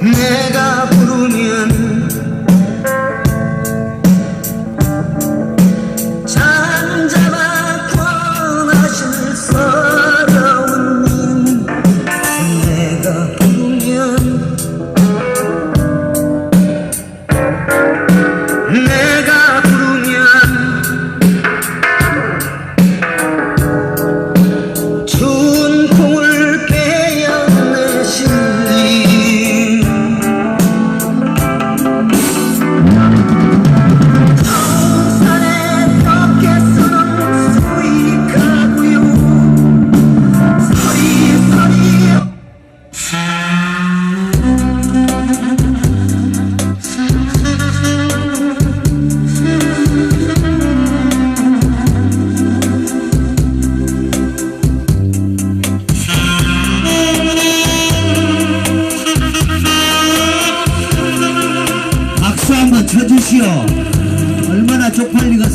내가 부르면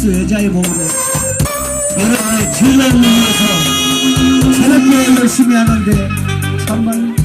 쪽팔리겠어 여자의 몸으로. 여러분의 즐거움을 위해서 저렇게 열심히 하는데 정말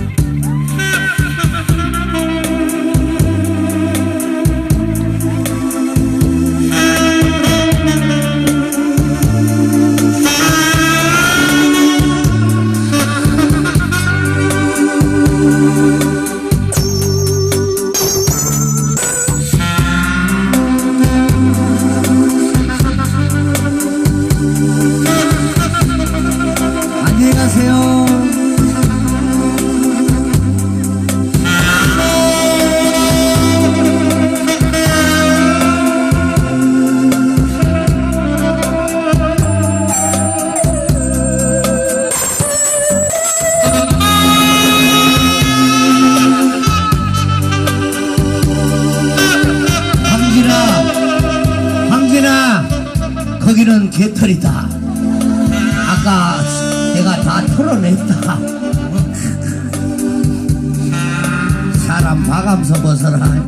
거기는 개털이다. 아까 내가 다 털어냈다. 사람 봐감서 벗어라.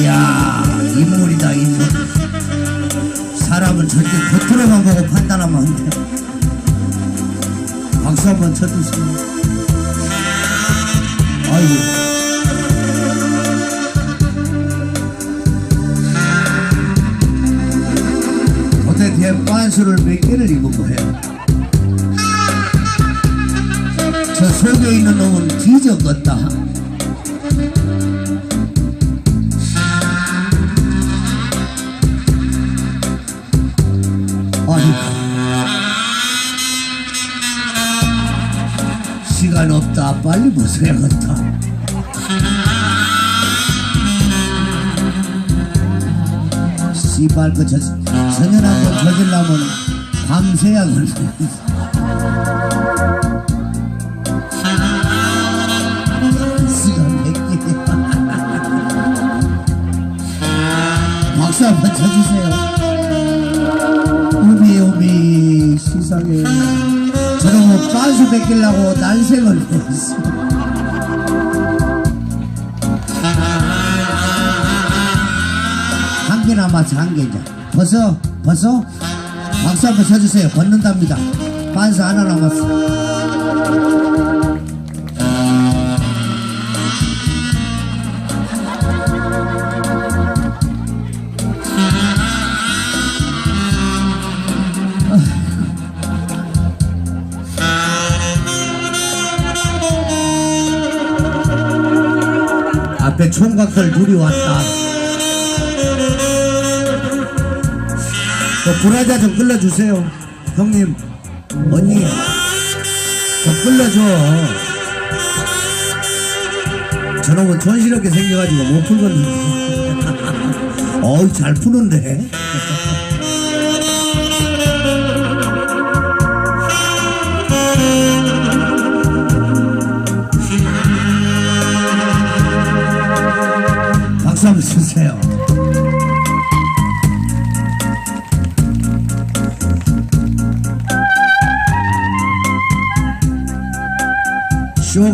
이야, 인물이다, 인물. 사람은 절대 겉으로만 보고 판단하면 안 돼. 박수 한번 쳐주세요. 아이고. 도대체 빤스를 몇 개를 입은 거예요? 저 속에 있는 놈은 뒤적었다. 빨리 벗어야겠다. 씨발 그 저, 선연 한번 저질라면 밤새야 걸려. 시간 빤수 뺏기려고 난생을 했어 한 개나 마치 한 개자. 벗어 벗어 박수 한번 쳐주세요. 걷는답니다. 빤수 하나 남았어 앞에 총각들 둘이 왔다. 그 브라자 좀 끌어주세요. 형님, 언니, 좀 끌어줘. 저놈은 촌스럽게 생겨가지고 못 풀거든요. 어우 잘 푸는데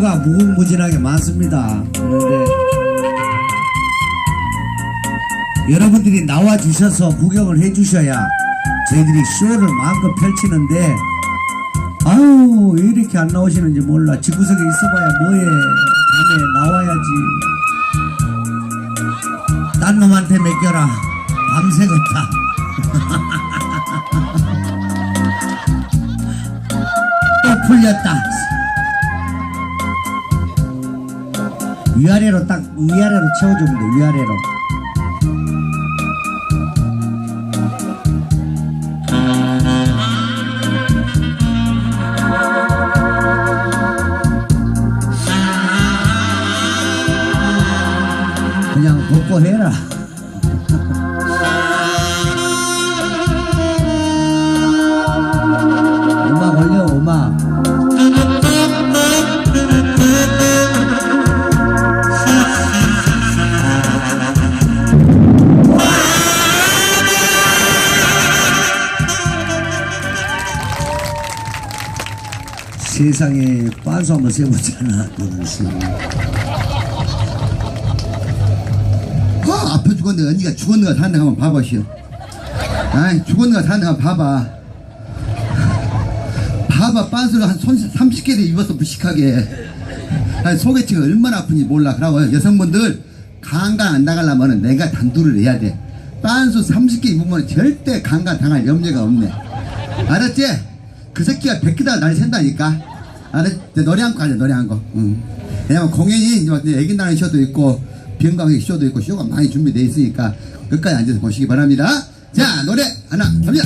쇼가 무궁무진하게 많습니다. 그런데 여러분들이 나와 주셔서 구경을 해 주셔야 저희들이 쇼를 마음껏 펼치는데 아유 왜 이렇게 안 나오시는지 몰라. 집구석에 있어봐야 뭐해 밤에 나와야지. 딴 놈한테 맡겨라. 밤새겠다. 또 풀렸다 위아래로 딱 위아래로 채워주면 돼 위아래로 그냥 벗고 해라. 세상에 빤수 한번 세보잖아. 그것이. 아, 아파 죽었는데 언니가 죽었는가 사는가 한번 봐보시오. 아이, 죽었는가 사는가 한번 봐봐. 봐봐, 빤스를 한 30개를 입어서 무식하게. 아니, 소개팅이 얼마나 아픈지 몰라. 그러고 여성분들 강간 안 나가려면 내가 단두를 해야 돼. 빤스 30개 입으면 절대 강간 당할 염려가 없네. 알았지? 그 새끼가 100개다 날 샌다니까. 알았지? 노래 한곡 하자, 노래 한 곡. 응. 왜냐면 공연이 애기 나는 쇼도 있고, 비영광의 쇼도 있고, 쇼가 많이 준비되어 있으니까 끝까지 앉아서 보시기 바랍니다. 자, 노래 하나 갑니다.